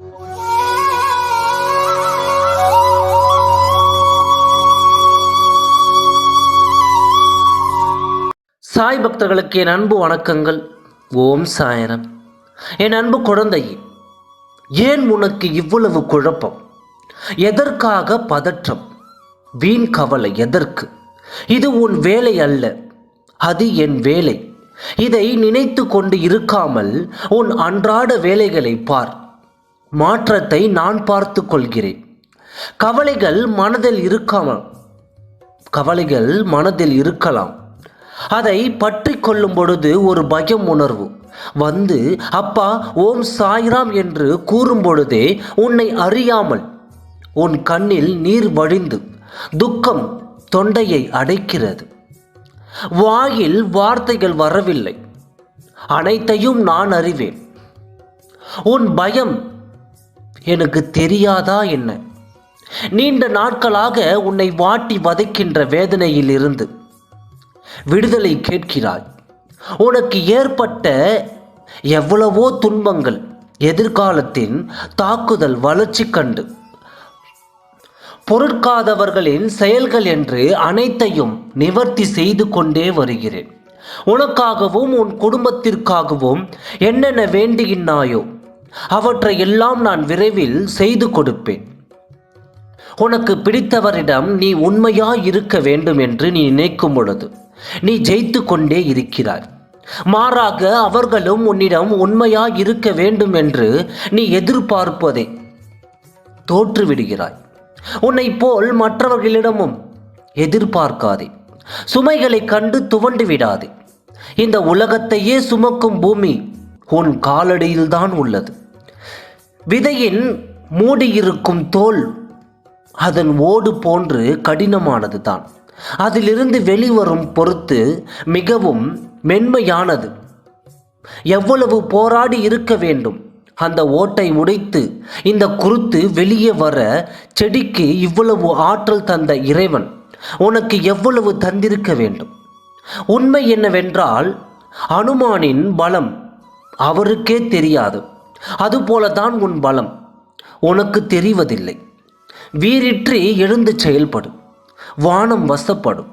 சாய் பக்தர்களுக்கு என் அன்பு வணக்கங்கள். ஓம் சாயரம். என் அன்பு குழந்தை ஏன் உனக்கு இவ்வளவு குழப்பம்? எதற்காக பதற்றம்? வீண் கவலை எதற்கு? இது உன் வேலை அல்ல அது என் வேலை. இதை நினைத்து கொண்டு இருக்காமல் உன் அன்றாட வேலைகளை பார். மாற்றத்தை நான் பார்த்து கொள்கிறேன் கவலைகள் மனதில் இருக்காமல் கவலைகள் மனதில் இருக்கலாம். அதை பற்றி கொள்ளும் பொழுது ஒரு பயம் உணர்வு. வந்து அப்பா ஓம் சாய்ராம் என்று கூறும் பொழுதே உன்னை அறியாமல் உன் கண்ணில் நீர் வழிந்து துக்கம் தொண்டையை அடைக்கிறது. வாயில் வார்த்தைகள் வரவில்லை. அனைத்தையும் நான் அறிவேன். உன் பயம் எனக்கு தெரியாதா என்ன? நீண்ட நாட்களாக உன்னை வாட்டி வதைக்கின்ற வேதனையில் இருந்து விடுதலை கேட்கிறாய். உனக்கு ஏற்பட்ட எவ்வளவோ துன்பங்கள் எதிர்காலத்தின் தாக்குதல் வளர்ச்சி கண்டு. பொருட்காதவர்களின் செயல்கள் என்று அனைத்தையும் நிவர்த்தி செய்து கொண்டே வருகிறேன். உனக்காகவும் உன் குடும்பத்திற்காகவும் என்னென்ன வேண்டுகின்றாயோ அவற்றை எல்லாம் நான் விரைவில் செய்து கொடுப்பேன். உனக்கு பிடித்தவரிடம் நீ உண்மையாய் இருக்க வேண்டும் என்று நீ நினைக்கும் பொழுது நீ ஜெயித்து கொண்டே இருக்கிறாய். மாறாக அவர்களும் உன்னிடம் உண்மையாய் இருக்க வேண்டும் என்று நீ எதிர்பார்ப்பதே தோற்றுவிடுகிறாய். உன்னை போல் மற்றவர்களிடமும் எதிர்பார்க்காதே. சுமைகளை கண்டு துவண்டு விடாதே இந்த உலகத்தையே சுமக்கும் பூமி உன் காலடியில்தான் உள்ளது. விதையின் மூடியிருக்கும் தோல் அதன் ஓடு போன்று கடினமானது தான் அதிலிருந்து வெளிவரும் பொறுத்து மிகவும் மென்மையானது. எவ்வளவு போராடி இருக்க வேண்டும்? அந்த ஓட்டை உடைத்து இந்த குருத்து வெளியே வர செடிக்கு இவ்வளவு ஆற்றல் தந்த இறைவன் உனக்கு எவ்வளவு தந்திருக்க வேண்டும்? உண்மை என்னவென்றால் அனுமானின் பலம் அவருக்கே தெரியாது. அதுபோலதான் உன் பலம். உனக்கு தெரிவதில்லை. வீரிற்றி எழுந்து செயல்படும் வானம் வசப்படும்.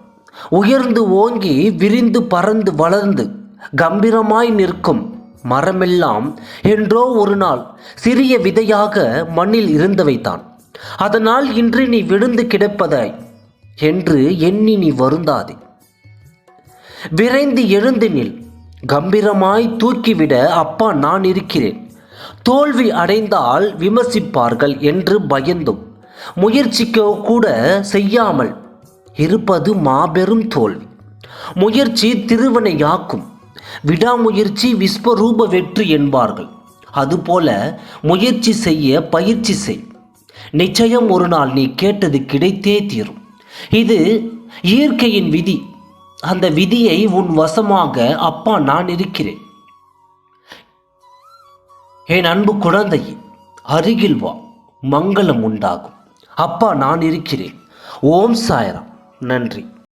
உயர்ந்து ஓங்கி விரிந்து பறந்து வளர்ந்து கம்பீரமாய் நிற்கும் மரமெல்லாம் என்றோ ஒரு நாள் சிறிய விதையாக மண்ணில் இருந்தவைத்தான் அதனால் இன்று நீ விழுந்து கிடப்பதாய் என்று எண்ணி நீ வருந்தாதே. விரைந்து எழுந்து நில். கம்பீரமாய் தூக்கிவிட அப்பா நான் இருக்கிறேன். தோல்வி அடைந்தால் விமர்சிப்பார்கள் என்று பயந்தும் முயற்சிக்க கூட செய்யாமல் இருப்பது மாபெரும் தோல்வி. முயற்சி திருவனையாக்கும் விடாமுயற்சி விஸ்வரூப வெற்றி என்பார்கள். அதுபோல முயற்சி செய்ய பயிற்சி செய். நிச்சயம் ஒரு நாள் நீ கேட்டது கிடைத்தே தீரும். இது இயற்கையின் விதி. அந்த விதியை உன் வசமாக அப்பா நான் இருக்கிறேன். என் அன்பு குழந்தை அருகில் வா மங்களம் உண்டாகும். அப்பா நான் இருக்கிறேன். ஓம் சாயராம். நன்றி.